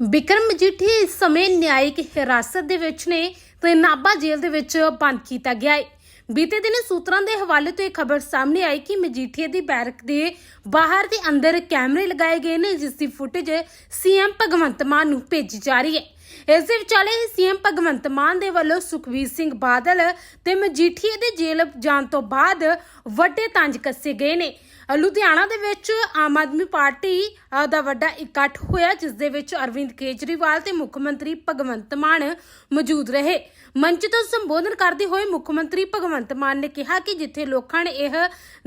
ਬਿਕਰਮ ਮਜੀਠੀਆ ਇਸ ਸਮੇਂ ਨਿਆਇਕ ਹਿਰਾਸਤ ਦੇ ਵਿੱਚ ਨੇ ਤੇ ਨਾਭਾ ਜੇਲ੍ਹ ਦੇ ਵਿੱਚ ਬੰਦ ਕੀਤਾ ਗਿਆ ਹੈ। ਬੀਤੇ ਦਿਨ ਸੂਤਰਾਂ ਦੇ ਹਵਾਲੇ ਤੋਂ ਇਹ ਖਬਰ ਸਾਹਮਣੇ ਆਈ ਕਿ ਮਜੀਠੀਏ ਦੀ ਬੈਰਕ ਦੇ ਬਾਹਰ ਤੇ ਅੰਦਰ ਕੈਮਰੇ ਲਗਾਏ ਗਏ ਨੇ, ਜਿਸ ਦੀ ਫੁਟੇਜ ਸੀਐਮ ਭਗਵੰਤ ਮਾਨ ਨੂੰ ਭੇਜੀ ਜਾ ਰਹੀ ਹੈ। ਇਸ ਦੇ ਵਿਚਾਲੇ ਹੀ ਸੀਐਮ ਭਗਵੰਤ ਮਾਨ ਦੇ ਵੱਲੋਂ ਸੁਖਬੀਰ ਸਿੰਘ ਬਾਦਲ ਤੇ ਮਜੀਠੀਏ ਦੇ ਜੇਲ੍ਹ ਜਾਣ ਤੋਂ ਬਾਅਦ ਵੱਡੇ ਤੰਜ ਕੱਸੇ ਗਏ ਨੇ। ਲੁਧਿਆਣਾ ਦੇ ਵਿੱਚ ਆਮ ਆਦਮੀ ਪਾਰਟੀ ਦਾ ਵੱਡਾ ਇਕੱਠ ਹੋਇਆ, ਜਿਸ ਦੇ ਵਿੱਚ ਅਰਵਿੰਦ ਕੇਜਰੀਵਾਲ ਤੇ ਮੁੱਖ ਮੰਤਰੀ ਭਗਵੰਤ ਮਾਨ ਮੌਜੂਦ ਰਹੇ। ਮੰਚ ਤੋਂ ਸੰਬੋਧਨ ਕਰਦੇ ਹੋਏ ਮੁੱਖ ਮੰਤਰੀ ਭਗਵੰਤ ਮਾਨ ਨੇ ਕਿਹਾ ਕਿ ਜਿੱਥੇ ਲੋਕਾਂ ਨੇ ਇਹ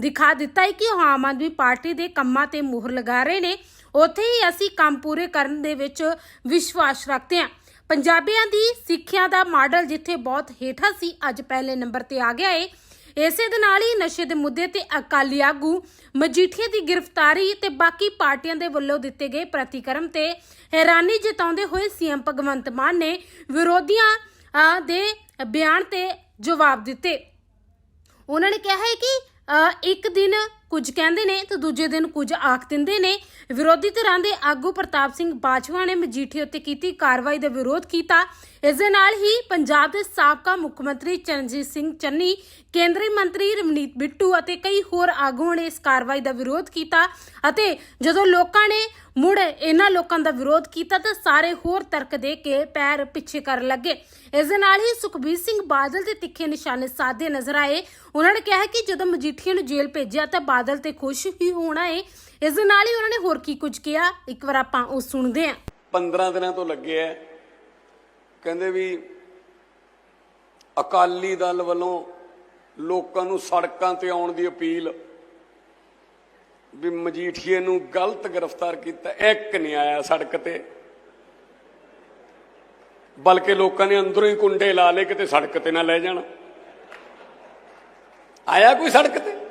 ਦਿਖਾ ਦਿੱਤਾ ਹੈ ਕਿ ਉਹ ਆਮ ਆਦਮੀ ਪਾਰਟੀ ਦੇ ਕੰਮਾਂ ਤੇ ਮੋਹਰ ਲਗਾ ਰਹੇ ਨੇ, ਉੱਥੇ ਹੀ ਅਸੀਂ ਕੰਮ ਪੂਰੇ ਕਰਨ ਦੇ ਵਿੱਚ ਵਿਸ਼ਵਾਸ ਰੱਖਦੇ ਹਾਂ। ਪੰਜਾਬੀਆਂ ਦੀ ਸਿੱਖਿਆ ਦਾ ਮਾਡਲ ਜਿੱਥੇ ਬਹੁਤ ਹੇਠਾਂ ਸੀ, ਅੱਜ ਪਹਿਲੇ ਨੰਬਰ ਤੇ ਆ ਗਿਆ ਏ। ਇਸੇ ਦੇ ਨਾਲ ਹੀ ਨਸ਼ੇ ਦੇ ਮੁੱਦੇ ਤੇ ਅਕਾਲੀ ਆਗੂ ਮਜੀਠੀਆ ਦੀ ਗ੍ਰਿਫਤਾਰੀ ਤੇ ਬਾਕੀ ਪਾਰਟੀਆਂ ਦੇ ਵੱਲੋਂ ਦਿੱਤੇ ਗਏ ਪ੍ਰਤੀਕਰਮ ਤੇ ਹੈਰਾਨੀ ਜਤਾਉਂਦੇ ਹੋਏ ਸੀਐਮ ਭਗਵੰਤ ਮਾਨ ਨੇ ਵਿਰੋਧੀਆਂ ਦੇ ਬਿਆਨ ਤੇ ਜਵਾਬ ਦਿੱਤੇ। ਉਹਨਾਂ ਨੇ ਕਿਹਾ ਹੈ ਕਿ ਇੱਕ ਦਿਨ ਕੁਝ ਕਹਿੰਦੇ ਨੇ ਤੇ ਦੂਜੇ ਦਿਨ ਕੁਝ ਆਖ ਦਿੰਦੇ ਨੇ। ਵਿਰੋਧੀ ਧਿਰਾਂ ਦੇ ਆਗੂ ਪ੍ਰਤਾਪ ਸਿੰਘ ਬਾਜਵਾ ਨੇ ਮਜੀਠੀ ਉੱਤੇ ਕੀਤੀ ਕਾਰਵਾਈ ਦਾ ਵਿਰੋਧ ਕੀਤਾ। ਇਸ ਦੇ ਨਾਲ ਹੀ ਪੰਜਾਬ ਦੇ ਸਾਬਕਾ ਮੁੱਖ ਮੰਤਰੀ ਚਰਨਜੀਤ ਸਿੰਘ ਚੰਨੀ, ਕੇਂਦਰੀ ਮੰਤਰੀ ਰਮਨੀਤ ਬਿੱਟੂ ਅਤੇ ਕਈ ਹੋਰ ਆਗੂਆਂ ਨੇ ਇਸ ਕਾਰਵਾਈ ਦਾ ਵਿਰੋਧ ਕੀਤਾ ਅਤੇ ਜਦੋਂ ਲੋਕਾਂ ਨੇ ਮੁੜ ਇਹਨਾਂ ਲੋਕਾਂ ਦਾ ਵਿਰੋਧ ਕੀਤਾ ਤਾਂ ਸਾਰੇ ਹੋਰ ਤਰਕ ਦੇ ਕੇ ਪੈਰ ਪਿੱਛੇ ਕਰਨ ਲੱਗੇ। ਇਸ ਦੇ ਨਾਲ ਹੀ ਸੁਖਬੀਰ ਸਿੰਘ ਬਾਦਲ ਤੇ ਤਿੱਖੇ ਨਿਸ਼ਾਨੇ ਸਾਧੇ ਨਜ਼ਰ ਆਏ। ਉਹਨਾਂ ਨੇ ਕਿਹਾ ਕਿ ਜਦੋਂ ਮਜੀਠੀਆ ਨੂੰ ਜੇਲ੍ਹ ਭੇਜਿਆ ਤਾਂ ਬਾਦਲ ਤੇ ਖੁਸ਼ ਹੀ ਹੋਣਾ ਏ। ਇਸ ਦੇ ਨਾਲ ਹੀ ਉਹਨਾਂ ਨੇ ਹੋਰ ਕੀ ਕੁਝ ਕਿਹਾ? ਇੱਕ ਵਾਰ ਆਪਾਂ ਉਹ ਸੁਣਦੇ ਹਾਂ। 15 ਦਿਨਾਂ ਤੋਂ ਲੱਗੇ ਐ। ਕਹਿੰਦੇ ਵੀ ਅਕਾਲੀ ਦਲ ਵੱਲੋਂ ਲੋਕਾਂ ਨੂੰ ਸੜਕਾਂ ਤੇ ਆਉਣ ਦੀ ਅਪੀਲ ਵੀ ਮਜੀਠੀਏ ਨੂੰ ਗਲਤ ਗ੍ਰਿਫਤਾਰ ਕੀਤਾ। ਇੱਕ ਨਹੀਂ ਆਇਆ ਸੜਕ ਤੇ। ਬਲਕਿ ਲੋਕਾਂ ਨੇ ਅੰਦਰੋਂ ਹੀ ਕੁੰਡੇ ਲਾ ਲਏ ਕਿਤੇ ਸੜਕ ਤੇ ਨਾ ਲੈ ਜਾਣ। ਆਇਆ ਕੋਈ ਸੜਕ ਤੇ?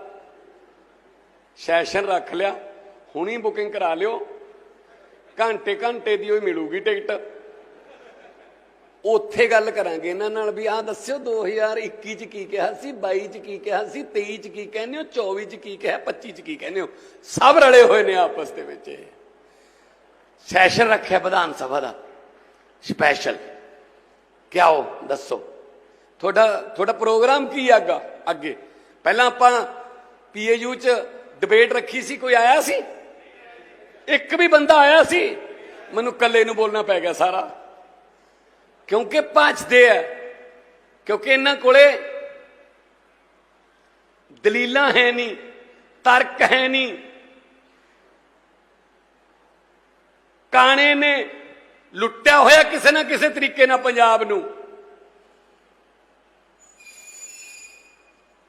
ਸੈਸ਼ਨ ਰੱਖ ਲਿਆ। ਹੁਣੀ ਬੁਕਿੰਗ ਕਰਾ ਲਿਓ। ਘੰਟੇ ਘੰਟੇ ਦੀ ਉਹ ਮਿਲੂਗੀ ਟਿਕਟ। ਉੱਥੇ ਗੱਲ ਕਰਾਂਗੇ ਇਹਨਾਂ ਨਾਲ ਵੀ। ਆਹ ਦੱਸਿਓ 2021 ਚ ਕੀ ਕਿਹਾ ਸੀ 22 ਚ ਕੀ ਕਿਹਾ ਸੀ 23 ਚ ਕੀ ਕਹਿੰਦੇ ਹੋ 24 ਚ ਕੀ ਕਿਹਾ 25 ਚ ਕੀ ਕਹਿੰਦੇ ਹੋ? ਸਭ ਰਲੇ ਹੋਏ ਨੇ ਆਪਸ ਦੇ ਵਿੱਚ ਇਹ। ਸੈਸ਼ਨ ਰੱਖਿਆ ਵਿਧਾਨ ਸਭਾ ਦਾ। ਸਪੈਸ਼ਲ। ਕਿਆਓ, ਦੱਸੋ। ਤੁਹਾਡਾ ਤੁਹਾਡਾ ਪ੍ਰੋਗਰਾਮ ਕੀ ਆਗਾ ਅੱਗੇ। ਪਹਿਲਾਂ ਆਪਾਂ ਪੀਏਯੂ ਚ ਡਿਬੇਟ ਰੱਖੀ ਸੀ, ਕੋਈ ਆਇਆ ਸੀ? ਇੱਕ ਵੀ ਬੰਦਾ ਆਇਆ ਸੀ? ਮੈਨੂੰ ਇਕੱਲੇ ਨੂੰ ਬੋਲਣਾ ਪੈ ਗਿਆ ਸਾਰਾ। ਕਿਉਂਕਿ ਭੱਜਦੇ ਆ, ਕਿਉਂਕਿ ਇਹਨਾਂ ਕੋਲੇ ਦਲੀਲਾਂ ਹੈ ਨਹੀਂ, ਤਰਕ ਹੈ ਨਹੀਂ। ਕਾਣੇ ਨੇ ਲੁੱਟਿਆ ਹੋਇਆ ਕਿਸੇ ਨਾ ਕਿਸੇ ਤਰੀਕੇ ਨਾਲ ਪੰਜਾਬ ਨੂੰ।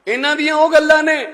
ਇਹਨਾਂ ਦੀਆਂ ਉਹ ਗੱਲਾਂ ਨੇ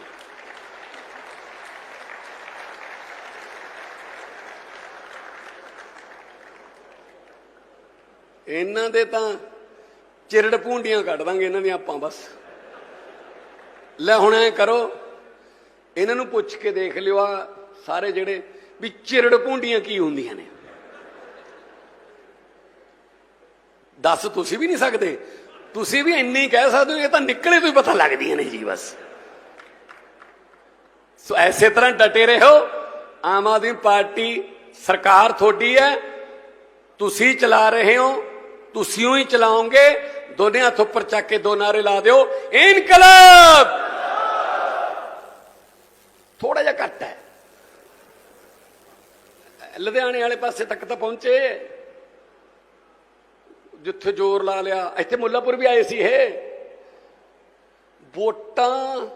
ਇਹਨਾਂ ਦੇ ਤਾਂ ਚਿਰੜ ਭੂੰਡੀਆਂ ਕੱਢ ਦਾਂਗੇ ਇਹਨਾਂ ਦੀਆਂ ਆਪਾਂ ਬਸ। ਲੈ ਹੁਣ ਐ ਕਰੋ, ਇਹਨਾਂ ਨੂੰ ਪੁੱਛ ਕੇ ਦੇਖ ਲਿਓ ਆ ਸਾਰੇ ਜਿਹੜੇ ਵੀ ਚਿਰੜ ਭੂੰਡੀਆਂ ਕੀ ਹੁੰਦੀਆਂ ਨੇ। ਦੱਸ ਤੁਸੀਂ ਵੀ ਨਹੀਂ ਸਕਦੇ। ਤੁਸੀਂ ਵੀ ਇੰਨੀ ਕਹਿ ਸਕਦੇ ਹੋ, ਇਹ ਤਾਂ ਨਿਕਲੇ ਤੋਂ ਹੀ ਪਤਾ ਲੱਗਦੀਆਂ ਨੇ ਜੀ ਬਸ। ਸੋ ਐਸੇ ਤਰ੍ਹਾਂ ਡਟੇ ਰਹੋ, ਆਮ ਆਦਮੀ ਪਾਰਟੀ ਸਰਕਾਰ ਤੁਹਾਡੀ ਹੈ, ਤੁਸੀਂ ਚਲਾ ਰਹੇ ਹੋ ਤੁਸੀਂ ਹੀ ਚਲਾਓਗੇ ਦੋਨੇ ਹੱਥ ਉੱਪਰ ਚੱਕ ਕੇ ਦੋ ਨਾਰੇ ਲਾ ਦਿਓ, ਇਨਕਲਾਬ! ਥੋੜਾ ਜਿਹਾ ਘੱਟ ਹੈ। ਲੁਧਿਆਣੇ ਵਾਲੇ ਪਾਸੇ ਤੱਕ ਤਾਂ ਪਹੁੰਚੇ। ਜਿੱਥੇ ਜ਼ੋਰ ਲਾ ਲਿਆ, ਇੱਥੇ ਮੁੱਲਾਪੁਰ ਵੀ ਆਏ ਸੀ ਇਹ। ਵੋਟਾਂ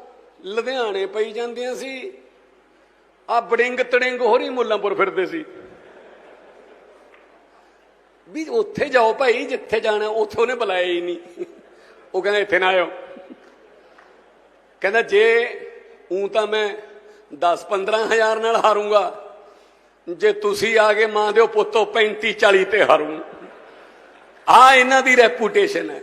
ਲੁਧਿਆਣੇ ਪਈ ਜਾਂਦੀਆਂ ਸੀ। ਆ ਬੜਿੰਗ ਤੜਿੰਗ ਹੋਰੀ ਮੁੱਲਾਂਪੁਰ ਫਿਰਦੇ ਸੀ। ਵੀ ਉੱਥੇ ਜਾਓ ਭਾਈ, ਜਿੱਥੇ ਜਾਣਾ, ਉੱਥੇ ਉਹਨੇ ਬੁਲਾਇਆ ਹੀ ਨਹੀਂ। ਉਹ ਕਹਿੰਦਾ, ਇੱਥੇ ਨਾ ਆਇਓ। ਕਹਿੰਦਾ, ਜੇ ਉਂ ਤਾਂ ਮੈਂ 10 15000 ਨਾਲ ਹਾਰੂੰਗਾ, ਜੇ ਤੁਸੀਂ ਆ ਗਏ ਮਾਂ ਦਿਓ ਪੁੱਤੋ 35 40 ਤੇ ਹਾਰੂ। ਆ ਇਹਨਾਂ ਦੀ ਰੈਪੂਟੇਸ਼ਨ ਹੈ।